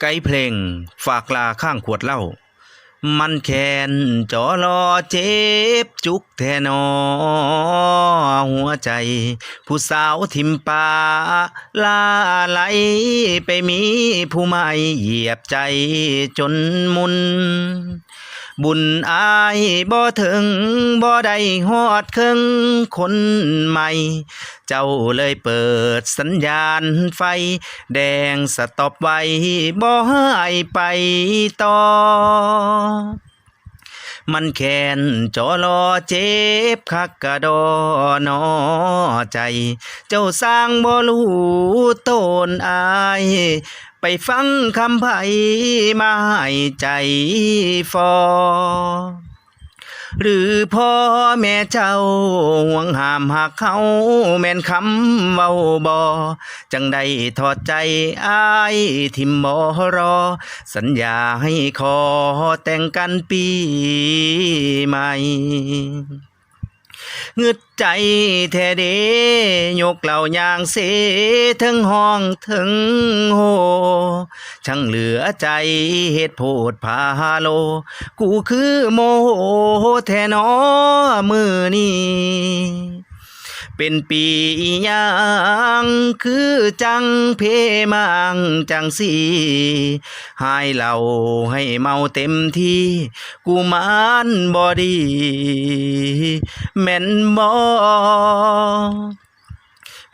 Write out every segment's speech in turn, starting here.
ไกด์เพลง ฝากลาข้างขวดเหล้ามันแค้นจอรอเจ็บจุกแทนอ หัวใจ ผู้สาวทิมป่าลาไหลไปมีผู้ใหม่เหยียบใจจนมุน บุญอายบ่ถึงบ่ได้ฮอดครึ่งคนใหม่ เจ้าเลยเปิดสัญญาณไฟ แดงสต็อปไว้บ่ให้ไปต่อมันแค้นจอรอเจ็บคักกะดอนอใจ เจ้าสร้างบ่รู้ตนอาย ไปฟังคำไผมาให้ใจฟอ หรือพ่อแม่เจ้าห่วงหามหักเขาแม่นคำเว้าบอจังได้ทอดใจอายทิมบอรอ สัญญาให้ขอแต่งกันปีใหม่ เงืดใจแท้เดยกเหล่ายางเสถึงห้องถึงโหช่างเหลือใจเหตุโพดพาโล กูคือโมโหแทนอมือนี้ เป็นปียังคือจังเพมังจังสีหายเหล่าให้เมาเต็มที่กูมานบอดีแม่นบอ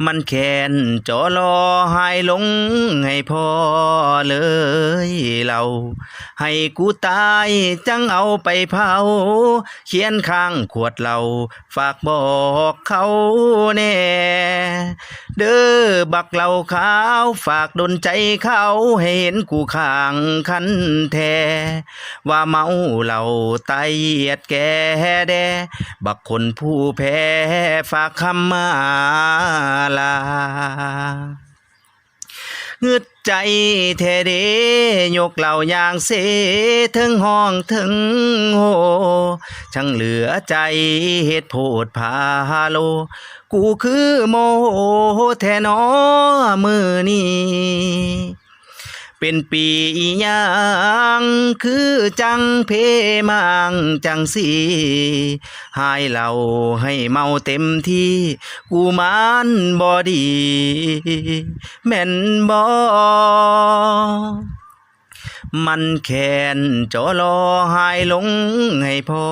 มันแค้นจอรอหายลงให้พอเลยเรา ให้กูตายจังเอาไปเผา เขียนข้างขวดเหล้าฝากบอกเขาแน่ เด้อบักเหล่าขาวฝากดนใจเขาให้เห็นกูข้างคันแท้ว่าเมาเหล่าไตเหยียดแก่แด บักคนผู้แพ้ฝากคำมาลา งึด ใจแท้เดยกเหล่าอย่างเสถึงห้องถึงโหช่างเหลือใจเหตุโพดพาโล กูคือโมโหแทนอมือนี้ เป็นปียังคือจังเพมังจังสีหายเหล่าให้เมาเต็มที่กูมันบอดี แม่นบอมันแค้นจอรอหายลงให้พ่อ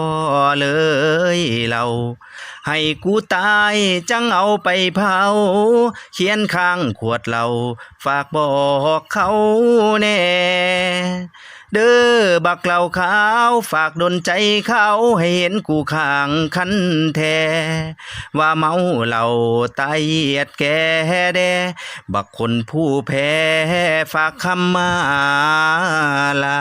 เลยเรา ให้กูตายจังเอาไปเผา เขียนข้างขวดเหล้าฝากบอกเขาแน่เด้อบักเหล่าขาวฝากดนใจเขาให้เห็นกูข้างคันแท้ว่าเมาเหล่าตายเหยียดแก่แด บักคนผู้แพ้ฝากคำมาลา